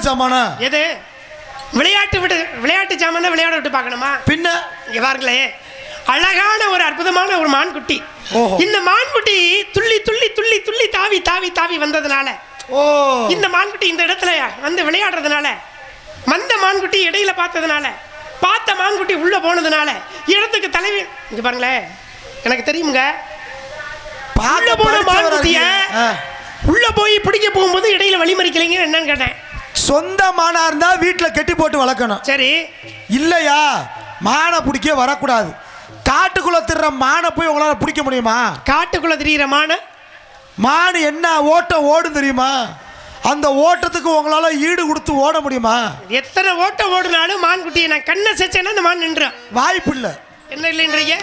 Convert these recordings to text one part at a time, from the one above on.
விளையாட்டு சாமானா? எது? விளையாட்டு விட்டு விளையாட்டு சாமான் விளையாட விட்டு பார்க்கணுமா? பின்ன? இங்க பாருங்களே. அழகான ஒரு அற்புதமான ஒரு மான்குட்டி. இந்த மான்குட்டி துள்ளி துள்ளி துள்ளி துள்ளி தாவி தாவி தாவி வந்ததுனால ஓ. இந்த மான்குட்டி இந்த இடத்துல வந்து விளையாடுறதுனால மந்த மான்குட்டி இடையில பார்த்ததுனால பார்த்த மான்குட்டி உள்ள போனதுனால இடத்துக்கு தலைவி இங்க பாருங்களேன் எனக்கு தெரியுங்க உள்ள போன மான்குட்டிய. உள்ள போய் பிடிக்க போகும்போது இடையில வழிமறிக்கலைங்க என்னன்னு கேட்டேன். சொந்த மானா இருந்தா வீட்டுல கட்டி போட்டு வளர்க்கணும். சரி. இல்லையா? மானை பிடிக்க வரக்கூடாது. காட்டுக்குள்ள திடுற மானை போய் உங்களால பிடிக்க முடியுமா? காட்டுக்குள்ள திரியிற மான? மான் என்ன ஓட்டம் ஓடும் தெரியுமா? அந்த ஓட்டத்துக்கு உங்களால ஈடு கொடுத்து ஓட முடியுமா? எத்தனை ஓட்டம் ஓடினாலும் மான்குட்டியை நான் கண்ணை செச்சேன்னா அந்த மான் நின்றோம். வாய்ப்பு இல்லை என்ன இல்லைன்றீங்க?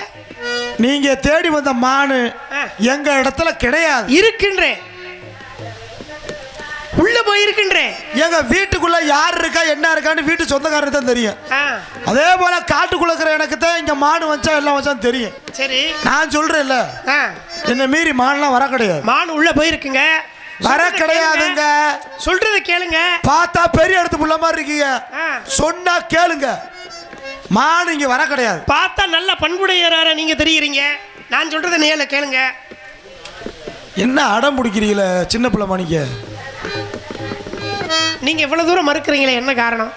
நீங்க தேடி வந்த மானு ஆ. எங்க இடத்துல கிடையாது. இருக்கின்றேன். உள்ள போயிருக்கின்றேன் எங்க வீட்டுக்குள்ள யார் இருக்கா என்ன இருக்கான்னு வீட்டு சொந்தக்காரருக்கு தான் தெரியும். அதே போல காட்டுக்குள்ள இருக்கிற எனக்கு தான் இங்க மானு வச்சா எல்லாம் வச்சா தெரியும். சரி. நான் சொல்றேன்ல என்ன மீறி மான்லாம் வர கிடையாது. மான் உள்ள போயிருக்குங்க. வர கிடையாதுங்க. சொல்றத கேளுங்க. பார்த்தா பெரிய இடத்து புள்ள மாதிரி இருக்கீங்க. சொன்னா கேளுங்க. மான் இங்க வர கிடையாது. பார்த்தா நல்ல பண்புடையறார நீங்க தெரியுறீங்க. நான் சொல்றத நேரில் கேளுங்க. என்ன அடம் பிடிக்கிறீங்களே சின்ன பிள்ளை மணிக்க? நீங்க இவ்வளவு தூரம் மறுக்கிறீங்களே என்ன காரணம்?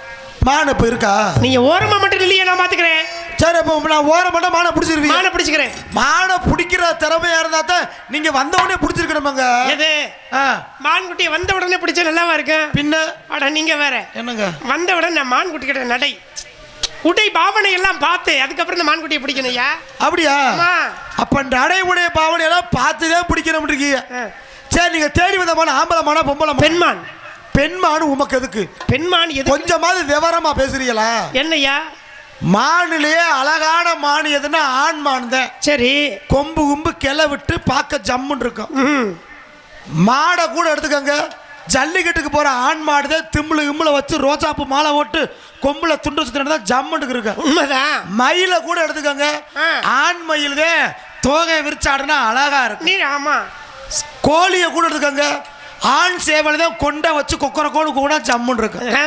மான் இப்ப இருக்கா? நீங்க ஓரமா மட்டும் இல்லையே நான் பாத்துக்கிறேன். சரி இப்போ நான் ஓரம் பண்ண மானை பிடிச்சிருவீங்க. மானை பிடிச்சுக்கிறேன். மானை பிடிக்கிற திறமையா இருந்தா தான் நீங்க வந்த உடனே பிடிச்சிருக்கணுமாங்க? எது? ஆ, மான்குட்டியை வந்த உடனே பிடிச்ச நல்லாவா இருக்கு? பின்ன? அட நீங்க வேற. என்னங்க? வந்த உடனே நான் மான்குட்டி கிட்ட நடை. உடை பாவனை எல்லாம் பார்த்து அதுக்கப்புறம் இந்த மான்குட்டியை பிடிக்கணும்யா அப்படியா? அப்ப நடைமுடைய பாவனை எல்லாம் பார்த்துதான் பிடிக்கணும் இருக்கீங்க. சரி நீங்க தேடி வந்த மான ஆம்பளை மானா பொம்பளை மானா? பெண்மான். பெண்மானு உமக்கு எதுக்கு? பெண்மான் எது கொஞ்சமாவது விவரமா பேசுறீங்களா? என்னய்யா? மானிலேயே அழகான மான் எதுன்னா ஆண் மான் தான். சரி. கொம்பு கும்பு கிளை விட்டு பார்க்க ஜம்முன்னு இருக்கும். ம் மாடை கூட எடுத்துக்கோங்க. ஜல்லிக்கட்டுக்கு போற ஆண் மாடு தான் திம்முல இம்முல வச்சு ரோஜாப்பு மாலை ஓட்டு கொம்புல துண்டு சுத்தினா தான் ஜம்முன்னு இருக்கு உண்மைதான். மயிலை கூட எடுத்துக்கோங்க. ஆண் மயில் தான் தோகை விரிச்சாடுனா அழகா இருக்கும். நீ ஆமா. கோழியை கூட எடுத்துக்கோங்க. ஆண் சேவலை தான் கொண்டை வச்சு கொக்கர கோடு ஜம்முன்னு இருக்கு ஆ,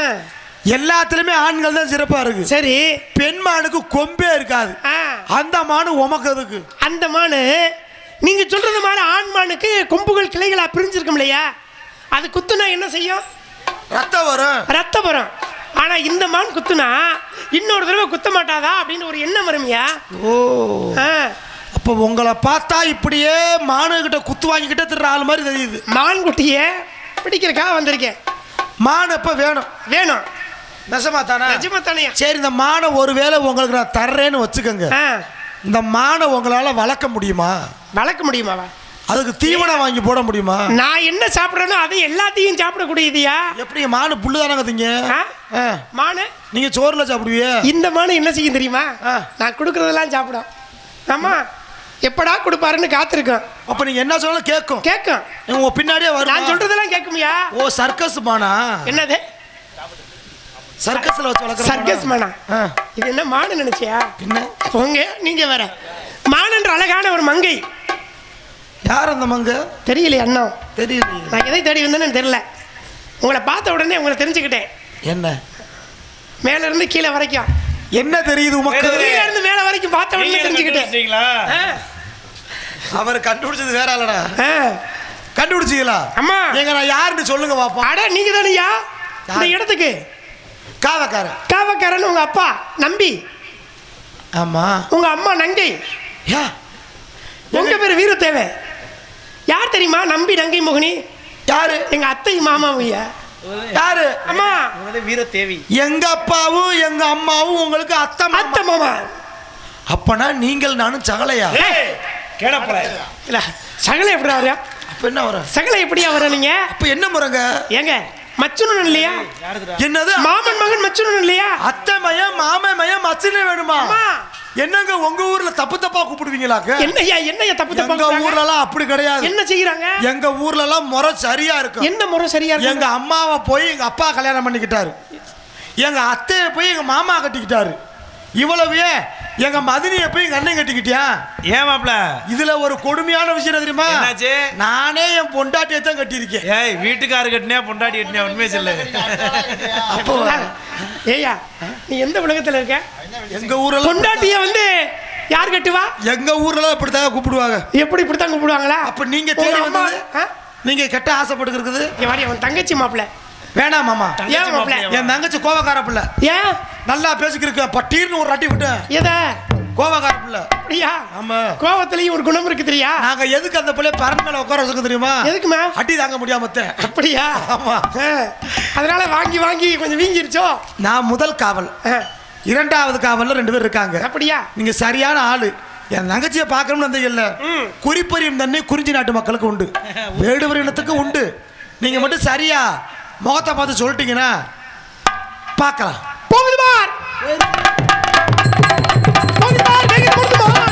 எல்லாத்துலயுமே ஆண்கள் தான் சிறப்பா இருக்கு. சரி. பெண் மானுக்கு கொம்பே இருக்காது. ஆ, அந்த மானு உமக்கு எதுக்கு? அந்த மானு நீங்க சொல்றது மாதிரி ஆண் மானுக்கு கொம்புகள் கிளைகளா பிரிஞ்சிருக்கும் இல்லையா? அது குத்துனா என்ன செய்யும்? ரத்தம் வரும். ரத்தம் வரும். ஆனா இந்த மான் குத்துனா இன்னொரு தடவை குத்த மாட்டாதா? அப்படின்னு ஒரு எண்ணம் வருமியா ஓ. ஆ, அப்போ உங்களை பார்த்தா இப்படியே மானு கிட்ட குத்து வாங்கிக்கிட்டே திரு ஆள் மாதிரி தெரியுது. மான் குட்டிய பிடிக்கிறக்காக வந்திருக்கேன். மான் எப்ப வேணும்? வேணும். நெசமா தானே? நிஜமா தானே. சரி இந்த மானை ஒருவேளை உங்களுக்கு நான் தர்றேன்னு வச்சுக்கோங்க. இந்த மானை உங்களால வளர்க்க முடியுமா? வளர்க்க முடியுமாவா அதுக்கு தீவனம் வாங்கி போட முடியுமா? நான் என்ன சாப்பிட்றேனோ அதை எல்லாத்தையும் சாப்பிடக்கூடியதுயா? எப்படி மானு புல்லு தானங்க திங்க. மானு? நீங்க சோறுல சாப்பிடுவியே? இந்த மானு என்ன செய்யும் தெரியுமா. நான் கொடுக்கறதெல்லாம் சாப்பிடும். ஆமா. எப்படா கொடுப்பாருன்னு காத்திருக்கோம் அப்ப நீங்க என்ன சொன்னாலும் கேட்கும். கேட்கும். உங்க பின்னாடியே நான் வரும் சொல்றதெல்லாம் கேட்குமியா? ஓ சர்க்கஸ் மானா? என்னது? சர்க்கஸ்ல வச்சு வளர்க்குற சர்க்கஸ் மானா? ஆ. இது என்ன மானு நினைச்சியா? பின்ன? போங்க நீங்க வேற. மானன்ற அழகான ஒரு மங்கை. யார் அந்த மங்க? தெரியலையே அண்ணா. தெரியலையே. நான் எதை தேடி வந்தேன்னு தெரியல. உங்களை பார்த்த உடனே உங்களை தெரிஞ்சுக்கிட்டேன். என்ன? மேல இருந்து கீழே வரைக்கும். என்ன தெரியுது உமக்கு? கீழே இருந்து மேல வரைக்கும் பார்த்த உடனே தெரிஞ்சுக்கிட்டேன். ஆ, அவர் கண்டுபிடிச்சது வேற ஆ. கண்டுபிடிச்சீங்களா? அம்மா. நீங்க நான் யாருன்னு சொல்லுங்க பாப்போம். அட நீங்க தானையா இந்த இடத்துக்கு. காவக்காரன். காவக்காரன் உங்க அப்பா நம்பி. ஆமா. உங்க அம்மா நங்கை. யா. உங்க பேர் வீரத்தேவை. யார் தெரியுமா? நம்பி நங்கை மோகினி? யாரு? எங்க அத்தை மாமாவையா யாரு? அம்மா. வீரத்தேவி. எங்க அப்பாவும் எங்க அம்மாவும் உங்களுக்கு அத்தை மாமா. அத்தை மாமா. அப்பனா நீங்கள் நானும் சகலையா? ஏய், கேடப்பல இல்ல சகலை எப்படி வர அப்ப என்ன வர சகலை எப்படியா வர நீங்க? அப்ப என்ன முறைங்க? ஏங்க மச்சுனன் இல்லையா? என்னது? மாமன் மகன் மச்சுனன் இல்லையா? அத்தை மயம் மாம மயம் மச்சினே வேணுமா? என்னங்க உங்க ஊர்ல தப்பு தப்பா கூப்பிடுவீங்களாக்க என்னய்யா என்னய்யா தப்பு எங்க தப்பா ஊர்ல எல்லாம் அப்படி கிடையாது. என்ன செய்யறாங்க எங்க ஊர்ல எல்லாம் முறை சரியா இருக்கும் என்ன முறை சரியா இருக்கு? எங்க அம்மாவை போய் எங்க அப்பா கல்யாணம் பண்ணிக்கிட்டாரு. எங்க அத்தையை போய் எங்க மாமா கட்டிக்கிட்டாரு. இவ்வளவு ஏன்? எங்க மதினியை போய் எங்க அண்ணன் கட்டிக்கிட்டியா? ஏன் மாப்பிள? இதுல ஒரு கொடுமையான விஷயம் தெரியுமா? என்னாச்சு? நானே என் பொண்டாட்டியை தான் கட்டியிருக்கேன். ஏய் வீட்டுக்காரு கட்டினியா பொண்டாட்டி கட்டினியா? உண்மையை சொல்லு. அப்போ ஏய்யா நீ எந்த உலகத்துல இருக்க? எங்க ஊர்ல பொண்டாட்டிய வந்து யார் கட்டுவா? எங்க ஊர்ல இப்படித்தான் கூப்பிடுவாங்க. எப்படி இப்படித்தான் கூப்பிடுவாங்களா? அப்ப நீங்க தேடி வந்தது ஆ? நீங்க கெட்ட ஆசைப்பட்டு இருக்குது. அவன் தங்கச்சி மாப்பிள்ள வேணாம் மாமா. தங்கச்சி ஏன் மாப்பிள? மாப்பிள்ளையா? என் தங்கச்சி கோவக்கார பிள்ளை. ஏன்? நல்லா பேசிக்கிருக்க பட்டீர்னு ஒரு அட்டி விட்டேன் எத? கோவக்கார பிள்ளை. அப்படியா ஆமா. கோவத்திலையும் ஒரு குணம் இருக்கு தெரியா? நாங்க எதுக்கு அந்த பிள்ளைய பரன் மேல உட்கார வச்சுக்க தெரியுமா? எதுக்குமா அடி தாங்க முடியாம. அப்படியா? ஆமா. அதனால வாங்கி வாங்கி கொஞ்சம் வீங்கிருச்சோ? நான் முதல் காவல். இரண்டாவது காவல்ல ரெண்டு பேர் இருக்காங்க. அப்படியா? நீங்க சரியான ஆளு. என் தங்கச்சியை பார்க்கணும்னு அந்த இல்ல. குறிப்பறியும் தண்ணி குறிஞ்சி நாட்டு மக்களுக்கு உண்டு. வேடுவர் இனத்துக்கு உண்டு. நீங்க மட்டும் சரியா முகத்தை பார்த்து சொல்லிட்டீங்கன்னா பார்க்கலாம். போகுது பார். போகுது பார் வேகமா போகுது பார்.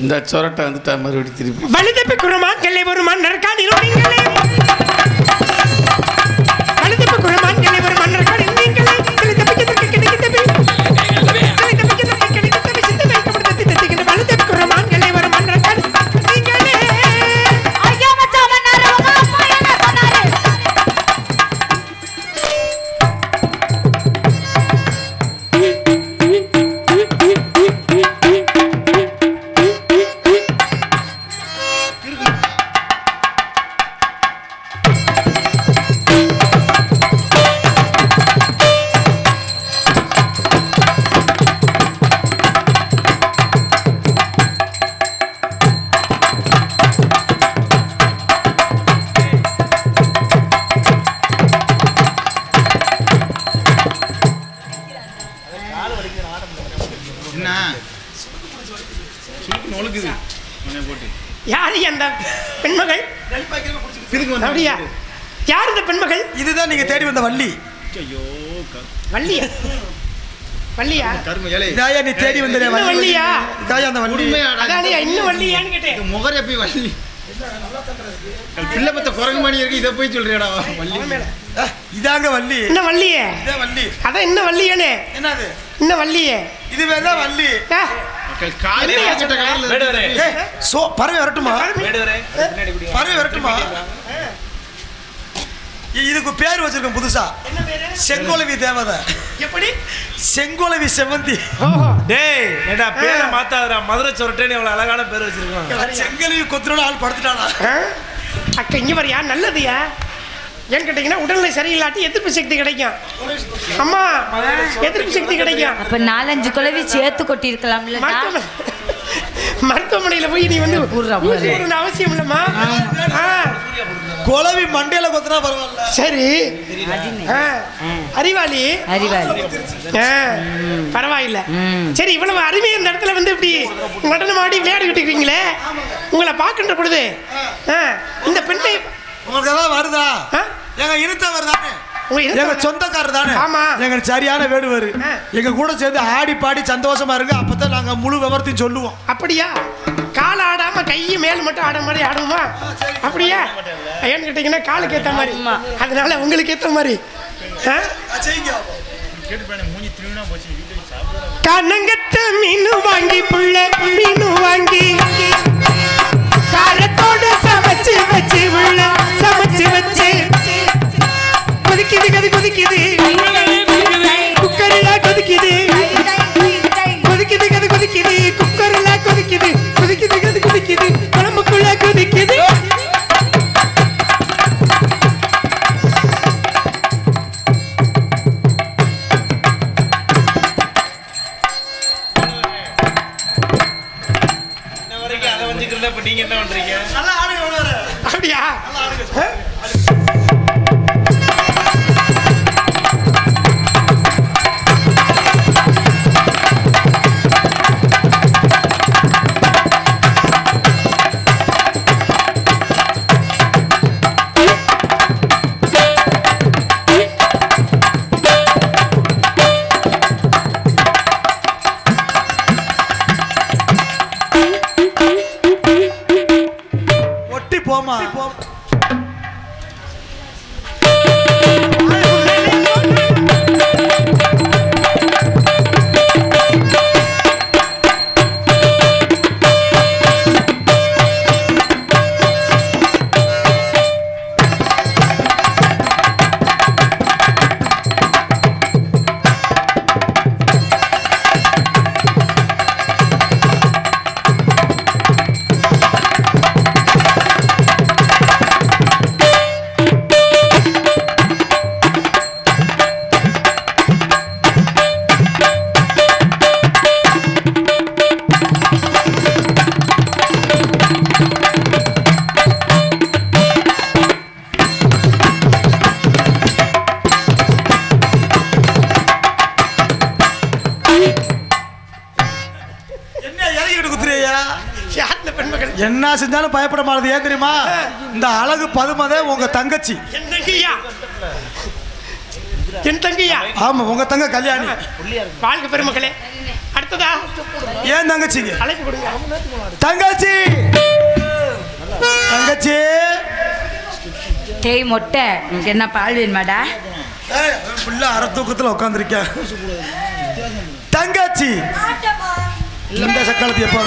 இந்த சொரட்டை வந்துட்டா மறுபடியும் திருப்பி. வலுதப்பி குரமான் கெல்லை ஒரு மன்னர் காணிலோ நீ தேடி வந்த இன்னும் வள்ளியா? இதாயா அந்த வள்ளி? அதானியா இன்னும் வள்ளியான்னு கேட்டேன். முகர போய் வள்ளி? பிள்ளை பத்த குரங்கு மணி இருக்கு இதை போய் சொல்றியாடா வள்ளி. இதாங்க வள்ளி. இன்னும் வள்ளியே? இதான் வள்ளி. அதான் இன்னும் வள்ளியானே என்னது? இன்னும் வள்ளியே? இதுவே தான் வள்ளி. பறவை வரட்டுமா? பறவை வரட்டுமா? இதுக்கு பேர் வச்சிருக்கேன் புதுசா. என்ன பேரு? செங்கோலவி தேவதை. எப்படி? செங்கோலவி செவந்தி டேய் ஏடா பேரை மாத்தாதடா. மதுரை சொரட்டேன்னு இவ்வளவு அழகான பேர் வச்சிருக்கோம் செங்கோலவி கொத்துறோட ஆள் படுத்துட்டானா? அக்கா இங்க வரியா? நல்லதுயா? ஏன்னு கேட்டீங்கன்னா உடல்நிலை சரியில்லாட்டி எதிர்ப்பு சக்தி கிடைக்கும். அம்மா எதிர்ப்பு சக்தி கிடைக்கும். அப்ப நாலஞ்சு குழவி சேர்த்து கொட்டியிருக்கலாம்ல மருத்துவமனையில போய் நீ வந்து அவசியம் இல்லைம்மா. ஆ, குலவி மண்டையில கொத்துனா பரவாயில்ல. சரி. ஆ, அறிவாளி. அறிவாளி. ஆ, பரவாயில்ல. சரி இவ்வளவு அருமையா இந்த இடத்துல வந்து இப்படி நடனம் ஆடி விளையாடிக்கிட்டு இருக்கீங்களே உங்களை பார்க்கின்ற பொழுது ஆ, இந்த பெண்ணை உங்களுக்கு ஏதாவது வருதா? ஆ? எங்க உங்க இனத்தை எங்க? சொந்தக்காரர் தானே ஆமா. எங்க சரியான வேடுவாரு. எங்க கூட சேர்ந்து ஆடி பாடி சந்தோஷமா இருங்க அப்பதான் நாங்க முழு விவரத்தையும் சொல்லுவோம். அப்படியா? கால் ஆடாம கையை மேல் மட்டும் ஆட மாதிரி ஆடுமா அப்படியா? ஏன்னு கேட்டீங்கன்னா காலுக்கு ஏத்த மாதிரி. அதனால உங்களுக்கு ஏத்த மாதிரி. ஆ? கண்ணங்கத்த மீன் வாங்கி புள்ள மீன் வாங்கி. காரத்தோட என்ன செஞ்சாலும் பயப்பட மாட்டது. ஏன் தெரியுமா? இந்த அழகு பதுமதே உங்க தங்கச்சி. என் தங்கையா? என் தங்கையா? ஆமா உங்க தங்க கல்யாணி. வாழ்க பெருமக்களே. அடுத்ததா? ஏன் தங்கச்சிங்க? அழைப்பு கொடுங்க. தங்கச்சி! தங்கச்சி! டேய் மொட்டை உனக்கு என்ன பால் வேணுமாடா? புள்ள அரை தூக்கத்துல உட்காந்துருக்கேன் தங்கச்சி! இந்த சக்காலத்து எப்போ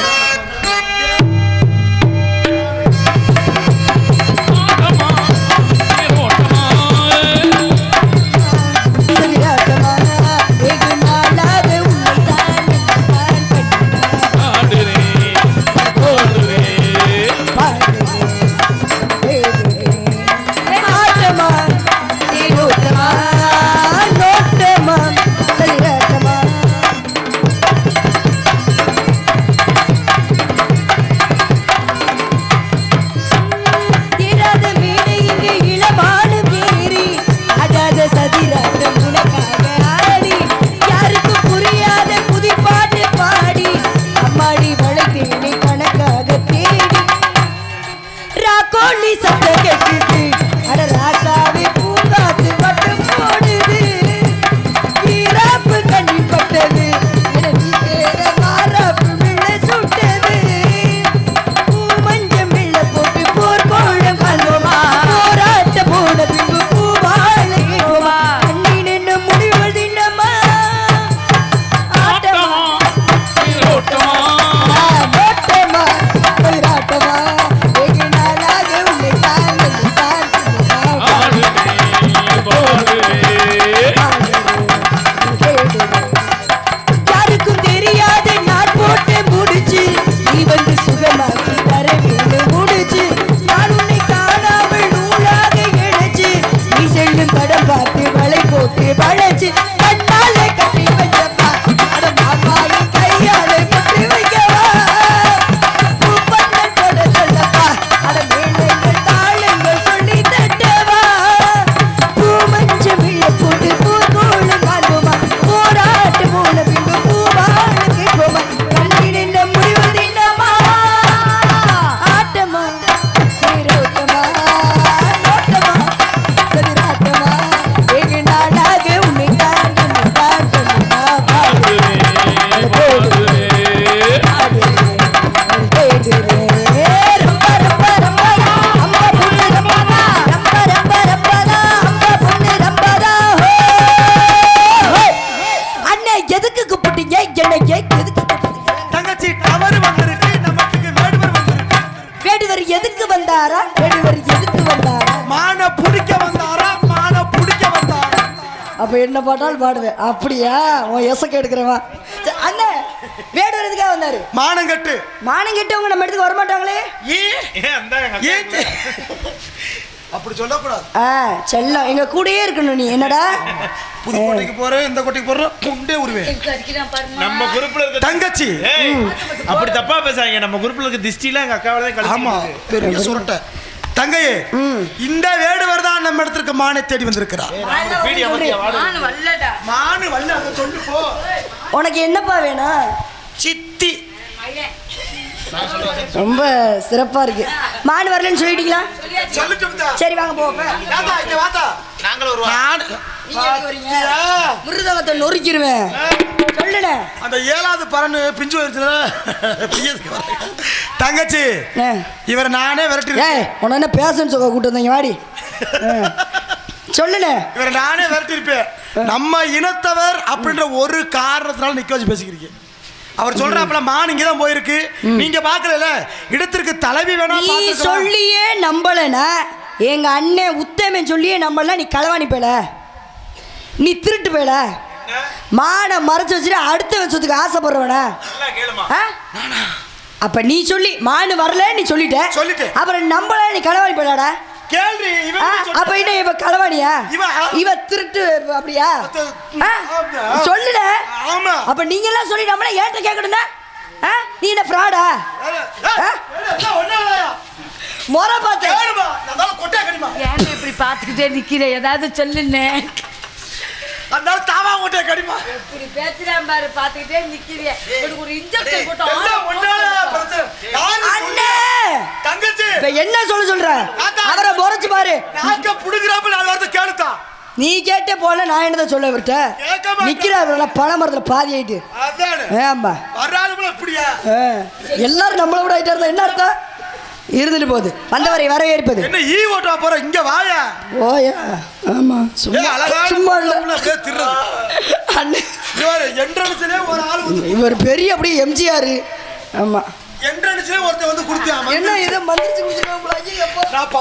என்ன பாட்டாலும் பாடுவேன். அப்படியா? உன் எசக்க எடுக்கிறவா அண்ணன் வேடுவர் எதுக்காக வந்தாரு? மானங்கட்டு. மானம் கெட்டவங்க நம்ம இடத்துக்கு வரமாட்டாங்களே? அப்படி சொல்லக்கூடாது. ஆ செல்லம் எங்க கூடயே இருக்கணும் நீ. என்னடா? புது கோட்டைக்கு போறேன் இந்த கோட்டைக்கு போறேன் குண்டே உருவேன். நம்ம குரூப்ல இருக்க தங்கச்சி. அப்படி தப்பா பேசாங்க நம்ம குரூப்ல இருக்க திஷ்டிலாம் எங்க அக்காவில தான் ஆமா பெரிய சுருட்டை. தங்கையே இந்த வேடுவர் தான் நம்ம இடத்துக்கு மானை தேடி வந்திருக்கிறார். மானு வல்ல அதை சொல்லு போ. உனக்கு என்னப்பா வேணும்? சித்தி. ரொம்ப சிறப்பா இருக்கு. மாடு வரலன்னு சொல்லிட்டீங்களா? சொல்லிட்டு சரி வாங்க வாத்தா. நாங்களும்? மிருதகத்தை நொறுக்கிடுவேன் அந்த ஏழாவது பறன்னு பிஞ்சு வர. தங்கச்சி. இவர் நானே விரட்டி ஏய் உன என்ன பேசன்னு சொல்ல கூட்டு வந்தீங்க வாடி. ஆ. சொல்லுண்ணே. இவரை நானே விரட்டியிருப்பேன் நம்ம இனத்தவர் அப்படின்ற ஒரு காரணத்தினால நிக்க வச்சு பேசிக்கிறீங்க. அவர் சொல்றாப்புல மான் இங்க தான் போயிருக்கு நீங்க பாக்கல இடத்திற்கு தலைவி வேணா நீ. சொல்லியே நம்பலனா எங்க அண்ணன் உத்தமன் சொல்லியே நம்பல நீ களவாணி போயில. நீ திருட்டு போயில. மானை மறைச்சு வச்சுட்டு அடுத்த வச்சதுக்கு ஆசைப்படுறவனா. நல்லா கேளுமா. ஆ? அப்ப நீ சொல்லி மானு வரல நீ சொல்லிட்ட. சொல்லிட்டேன். அப்புறம் நம்பல நீ களவாணி போயிடாடா கேள்வி சொல்லிட்டு- அப்ப என்ன இவ களவாணியா? இவ- திருட்டு அப்படியா. சொல்லுட. ஆமா. அப்ப நீங்க எல்லாம் சொல்லி நம்மள ஏன்ட்ட கேட்கணும்னா? ஆ? நீ என்ன ஃப்ராடா? முறை பார்த்து. கேளுமா. நான் தான் கொட்டை கடிமா ஏன் இப்படி பார்த்துக்கிட்டே நிக்கிற? ஏதாவது சொல்லுன்னு அதனால தாவா மூட்டைய கடிமா. இப்படி பேசுறான் பாரு பாத்துக்கிட்டே நிக்கிறீ உனக்கு ஒரு இன்ஜெக்ஷன் போட்டு எல்லாம் ஒண்ணால ஆள் பிரச்சனை. யாரு அண்ணே! தங்கச்சி! இப்ப என்ன சொல்ல சொல்ற. அவரை முறைச்சு பாரு. நாக்க புடுங்குறாப்ப நாலு வார்த்தை கேளுத்தா. நீ கேட்டே போல நான் என்னதான் சொல்ல மாட்டேன். நிக்கிறாரு பனை மரத்துல பாதி ஆயிட்டு. அதானே. ஏம்பா. எல்லாரும் நம்மள விட ஆயிட்டா இருந்தா என்ன அர்த்தம்? இருந்துட்டு போகுது. வந்தவரை வரவேற்பது என்ன ஈ ஓட்டா போற? இங்க வாயா. ஓயா ஆமா சும்மா சும்மா இல்லை. இவர் பெரிய அப்படியே எம்ஜிஆர். ஆமா. என்ட்ரன்ஸ்லேயே ஒருத்தர் வந்து கொடுத்தான் என்ன இதை மந்திரிச்சு கொடுத்துருவாங்களா நான்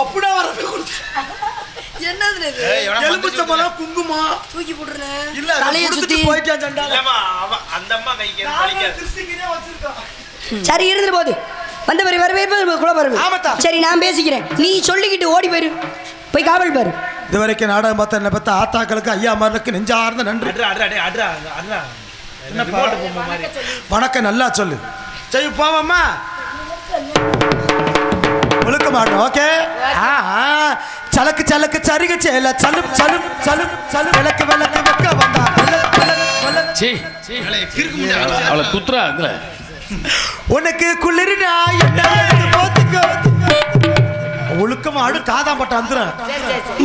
என்னது எலும்புச்சம்பளம் குங்குமம் தூக்கி போடுறல இல்ல தலைய சுத்தி. போயிட்டான் சரி இருந்துட்டு போகுது. வந்த பிறகு வரவே கூட சரி நான் பேசிக்கிறேன். நீ சொல்லிக்கிட்டு ஓடி போயிரு. போய் காவல் பாரு. இதுவரைக்கும் நாடகம் பார்த்த என்ன பார்த்த ஆத்தாக்களுக்கு ஐயா மார்களுக்கு நெஞ்சார்ந்த நன்றி. வணக்கம் நல்லா சொல்லு. சரி போவம்மா. ஒழுக்க மாட்டோம் ஓகே? ஆ ஆ. சலக்கு சலக்கு சரிக சேல. சலு சலு சலு சலு விளக்கு விளக்கு வைக்க வந்தா. அவளை குத்துறா உனக்கு குளிர்னா என்ன போத்துக்கோ. ஒழுக்கமா ஆடு காதாம் பட்ட அந்துறேன்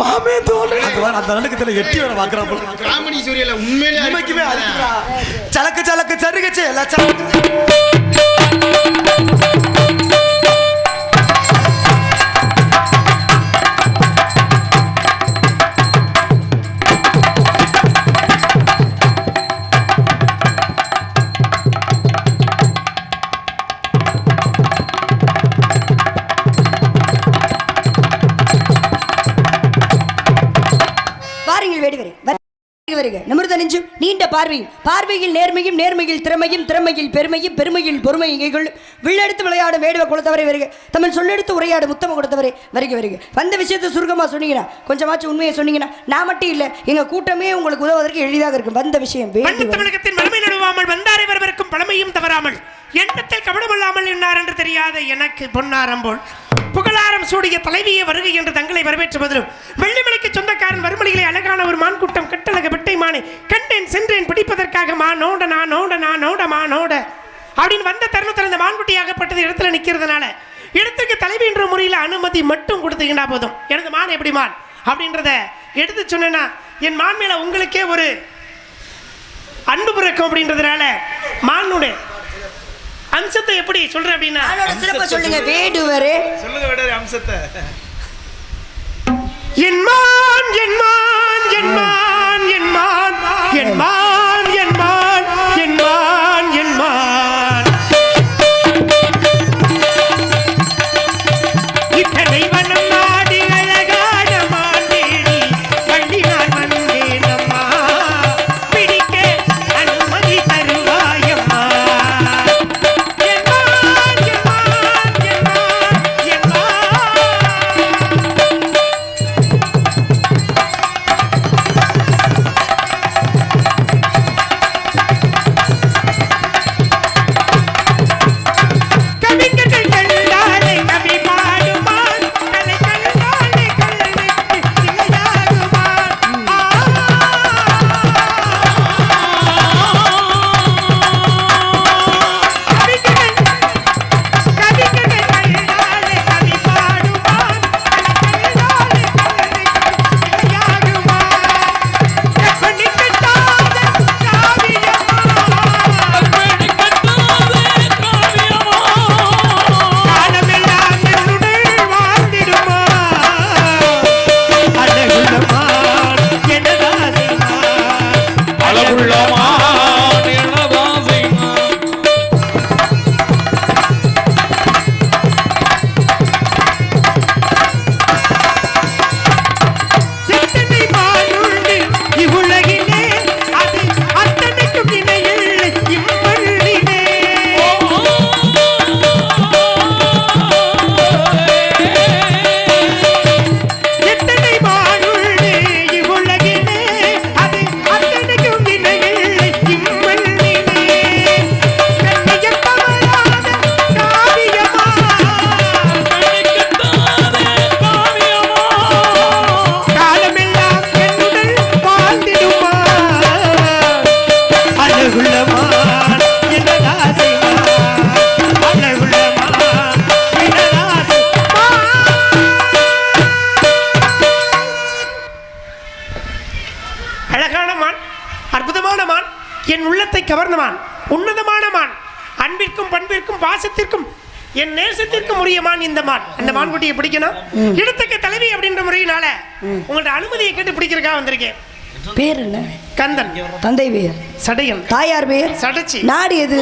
மாமே தோல்றேன் அந்த ரெண்டுக்கு தெரியல எட்டி வேற பாக்குறா போல காமெடி சூரியல உண்மையிலே உண்மைக்குமே சலக்கு சலக்கு சருகச்சு எல்லாம் சலக்கு நெஞ்சும் நீண்ட பார்வையும் பார்வையில் நேர்மையும் நேர்மையில் திறமையும் திறமையில் பெருமையும் பெருமையில் பொறுமையும் கைகொள்ளும் வில்லெடுத்து விளையாடும் வேடுவை கொடுத்தவரை வருக. தமிழ் சொல்லெடுத்து உரையாடு முத்தம கொடுத்தவரை வருக வருக. வந்த விஷயத்தை சுருக்கமாக சொன்னீங்கன்னா கொஞ்சமாச்சும் உண்மையை சொன்னீங்கன்னா நான் மட்டும் இல்லை எங்கள் கூட்டமே உங்களுக்கு உதவுவதற்கு எளிதாக இருக்கும். வந்த விஷயம் தமிழகத்தின் மறுமை நடுவாமல் வந்தாரை வரவிருக்கும் பழமையும் தவறாமல். எண்ணத்தில் கவனமில்லாமல் நின்றார் என்று தெரியாத எனக்கு பொன்னாரம் போல். புகழாரம் சூடிய தலைவியே வருகை என்று தங்களை வரவேற்றுவதிலும் வெள்ளிமலைக்கு சொந்தக்காரன் வறுமலையிலே அழகான ஒரு மான் கூட்டம் கட்டழக வெட்டை மானை கண்டேன் சென்றேன் பிடிப்பதற்காக மா நோட நான் நோட நான் நோட மா நோட. அப்படின்னு வந்த தருணத்தில் இந்த மான்குட்டியாகப்பட்டது இடத்துல நிற்கிறதுனால இடத்துக்கு தலைவி என்ற முறையில் அனுமதி மட்டும் கொடுத்தீங்கன்னா போதும். எனது மான் எப்படி மான்? அப்படின்றத எடுத்து சொன்னேன்னா என் மான் மேல உங்களுக்கே ஒரு அன்பு பிறக்கும் அப்படின்றதுனால மானுடைய அம்சத்தை எப்படி சொல்றேன் அப்படின்னா? ஆளோட சிறப்பை சொல்லுங்க. வேடுவரே. சொல்லுங்க விட அம்சத்தை. என் மான் என் மான் என் மான் என் மான். மான்குட்டியை பிடிக்கணும். இடத்துக்கு தலைவி அப்படின்ற முறையினால உங்கள்ட்ட அனுமதியை கேட்டு பிடிக்கிறதுக்காக வந்திருக்கேன். பேர் என்ன? கந்தன். தந்தை பேர்? சடையன். தாயார் பேர்? சடைச்சி. நாடு எது?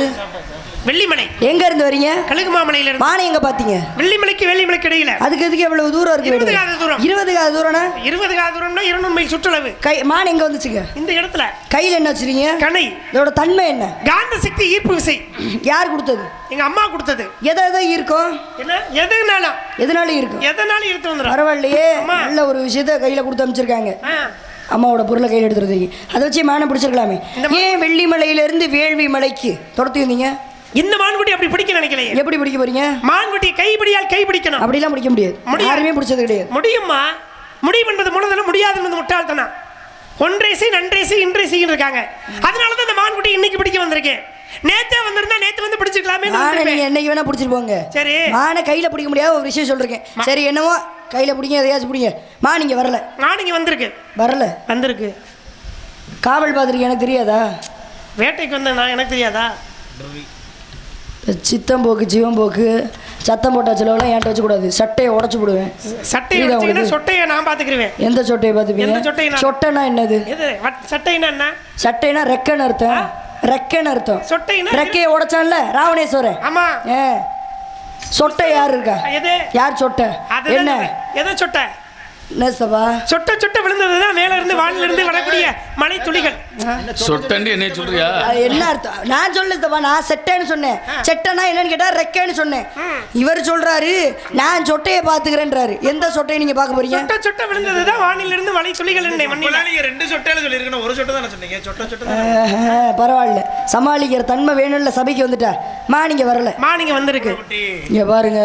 வெள்ளிமலை. எங்க இருந்து வரீங்க? கழுகு மாமலையில இருந்து மானை எங்க பாத்தீங்க வெள்ளிமலைக்கு வெள்ளிமலைக்கு இடையில. அதுக்கு எதுக்கு எவ்வளவு தூரம் இருக்கு இருபது? காத தூரம். இருபது காத தூரம்னா? இருபது காத தூரம்னா இருநூறு மைல் சுற்றளவு. கை மான் எங்க வந்துச்சுங்க? இந்த இடத்துல. கையில என்ன வச்சிருக்கீங்க? கனை. இதோட தன்மை என்ன? காந்த சக்தி ஈர்ப்பு விசை. யார் கொடுத்தது? எங்க அம்மா கொடுத்தது. எதை எதை இருக்கும் என்ன? எதுனாலும். எதனால இருக்கும் எதனாலும் இழுத்து வந்துடும் பரவாயில்லையே. அம்மா. நல்ல ஒரு விஷயத்த கையில கொடுத்து அமைச்சிருக்காங்க அம்மாவோட பொருளை கையில் எடுத்துருந்தீங்க அதை வச்சு மானை பிடிச்சிருக்கலாமே. ஏன் வெள்ளிமலையில இருந்து வேள்வி மலைக்கு துரத்தி வந்தீங்க? இந்த மான்குட்டி அப்படி பிடிக்க நினைக்கலையே எப்படி பிடிக்க போறீங்க? மான்குட்டி கைப்பிடியால் கை பிடிக்கணும் அப்படிலாம் பிடிக்க முடியாது. முடியாது. யாருமே பிடிச்சது கிடையாது. முடியுமா? முடியும் என்பது மூலதனம் முடியாது என்பது முட்டாள்தனம். ஒன்றை செய் நன்றை செய் இன்றை செய்யும் இருக்காங்க. அதனால தான் இந்த மான்குட்டி இன்னைக்கு பிடிக்க வந்திருக்கேன் நேத்தே வந்திருந்தா நேத்து வந்து பிடிச்சிக்கலாமே நீங்க என்னைக்கு வேணா பிடிச்சிட்டு போங்க. சரி. மானை கையில பிடிக்க முடியாத ஒரு விஷயம் சொல்றேன் சரி என்னமோ? கையில பிடிங்க எதையாச்சும் பிடிங்க. மா நீங்க வரல. நான் இங்க வந்திருக்கு. வரல. வந்திருக்கு. காவல் பார்த்துருக்கு எனக்கு தெரியாதா? வேட்டைக்கு வந்த நான் எனக்கு தெரியாதா? சித்தம் போக்கு ஜீவன் போக்கு சத்தம் போட்ட செலவெல்லாம் என்கிட்ட வச்சுக்கூடாது. சட்டையை உடச்சு விடுவேன் சட்டை புரியுதா வச்சீங்கன்னா உங்களுக்கு? சொட்டையை நான் பாத்துக்கிறேன் எந்த சொட்டையை பார்த்துப்பீங்க? சொட்டையை சொட்டைனா என்னது? சட்டைன்னா என்ன? சட்டைனா ரெக்கைன்னு அர்த்தம். ரெக்கைன்னு அர்த்தம். சொட்டைன்னா ரெக்கையை உடைச்சான்ல? ராவணேஸ்வரன் ஆமா. ஏ. சொட்டை யார் இருக்கா? எது? யார் சொட்டை? என்ன. எதை சொட்டை? என்ன சொட்ட சொட்ட விழுந்ததுதான் மேல இருந்து வானில இருந்து வரக்கூடிய மழை துளிகள் சொட்டண்டி என்ன சொல்றியா? அது என்ன அர்த்தம்? நான் சொல்லல தப்பா? நான் செட்டைன்னு சொன்னேன். செட்டைனா என்னன்னு கேட்டா ரெக்கைன்னு சொன்னேன். இவர் சொல்றாரு நான் சொட்டையை பாத்துக்கிறேன்றாரு எந்த சொட்டையை நீங்க பார்க்க போறீங்க? சொட்ட சொட்ட விழுந்ததுதான் வானில இருந்து மழை துளிகள் நீங்க ரெண்டு சொட்டையில சொல்லியிருக்கணும். ஒரு சொட்டை தானே சொன்னீங்க? சொட்ட சொட்ட தானே. பரவாயில்ல. சமாளிக்கிற தன்மை வேணும்ல சபைக்கு வந்துட்டா. மா நீங்க வரல. மானிங்க வந்திருக்கு. இங்க பாருங்க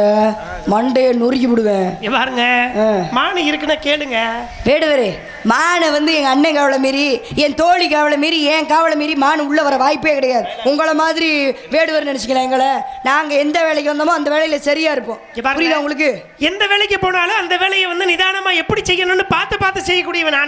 மண்டையை நொறுக்கி விடுவேன். இங்க பாருங்க. ஆ. மானு இருக்குன்னா கேளுங்க. வேடுவரே மானை வந்து எங்க அண்ணன் காவலை மீறி என் தோழி காவலை மீறி என் காவலை மீறி மான் உள்ள வர வாய்ப்பே கிடையாது. உங்களை மாதிரி வேடுவர் நினைச்சுக்கலாம் எங்களை. நாங்க எந்த வேலைக்கு வந்தோமோ அந்த வேலையில சரியா இருப்போம். புரியுதா உங்களுக்கு? எந்த வேலைக்கு போனாலும் அந்த வேலையை வந்து நிதானமா எப்படி செய்யணும்னு பார்த்து பார்த்து செய்யக்கூடியவன் நான்.